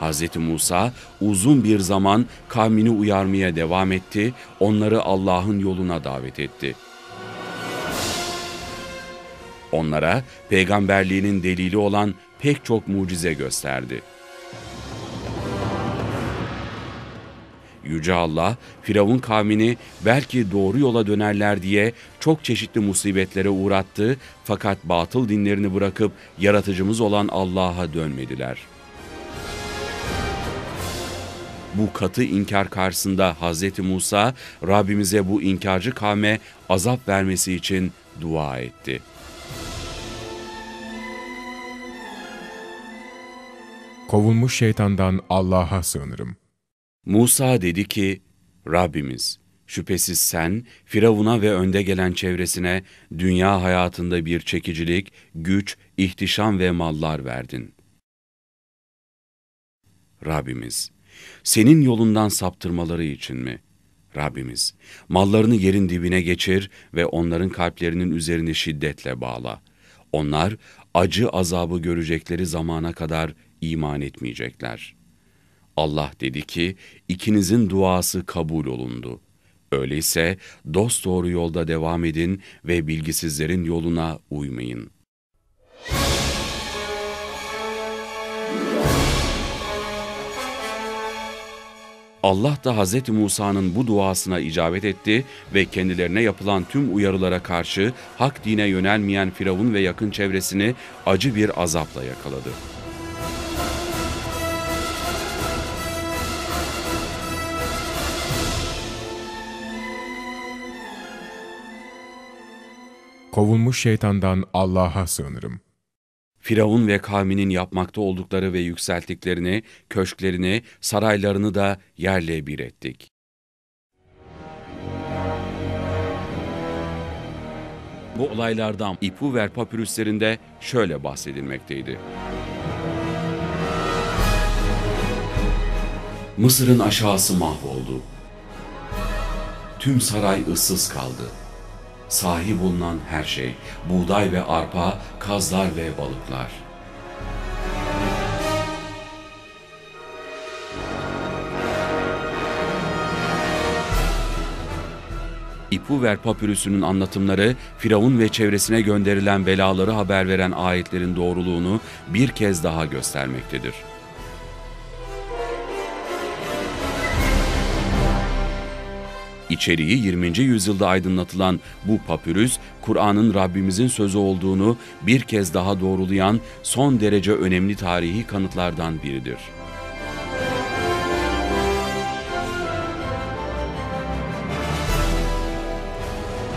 Hz. Musa uzun bir zaman kavmini uyarmaya devam etti, onları Allah'ın yoluna davet etti. Onlara peygamberliğinin delili olan pek çok mucize gösterdi. Yüce Allah, Firavun kavmini belki doğru yola dönerler diye çok çeşitli musibetlere uğrattı fakat batıl dinlerini bırakıp yaratıcımız olan Allah'a dönmediler. Bu katı inkar karşısında Hz. Musa, Rabbimize bu inkarcı kavme azap vermesi için dua etti. Kovulmuş şeytandan Allah'a sığınırım. Musa dedi ki, Rabbimiz, şüphesiz sen Firavun'a ve önde gelen çevresine dünya hayatında bir çekicilik, güç, ihtişam ve mallar verdin. Rabbimiz, senin yolundan saptırmaları için mi? Rabbimiz, mallarını yerin dibine geçir ve onların kalplerinin üzerini şiddetle bağla. Onlar acı azabı görecekleri zamana kadar iman etmeyecekler.'' Allah dedi ki, ikinizin duası kabul olundu. Öyleyse dost doğru yolda devam edin ve bilgisizlerin yoluna uymayın. Allah da Hz. Musa'nın bu duasına icabet etti ve kendilerine yapılan tüm uyarılara karşı hak dine yönelmeyen Firavun ve yakın çevresini acı bir azapla yakaladı. Kovulmuş şeytandan Allah'a sığınırım. Firavun ve kavminin yapmakta oldukları ve yükselttiklerini, köşklerini, saraylarını da yerle bir ettik. Bu olaylardan İpuver papürüslerinde şöyle bahsedilmekteydi. Mısır'ın aşağısı mahvoldu. Tüm saray ıssız kaldı sahip bulunan her şey, buğday ve arpa, kazlar ve balıklar. İpuver papürüsünün anlatımları, Firavun ve çevresine gönderilen belaları haber veren ayetlerin doğruluğunu bir kez daha göstermektedir. İçeriği 20. yüzyılda aydınlatılan bu papürüs, Kur'an'ın Rabbimizin sözü olduğunu bir kez daha doğrulayan son derece önemli tarihi kanıtlardan biridir.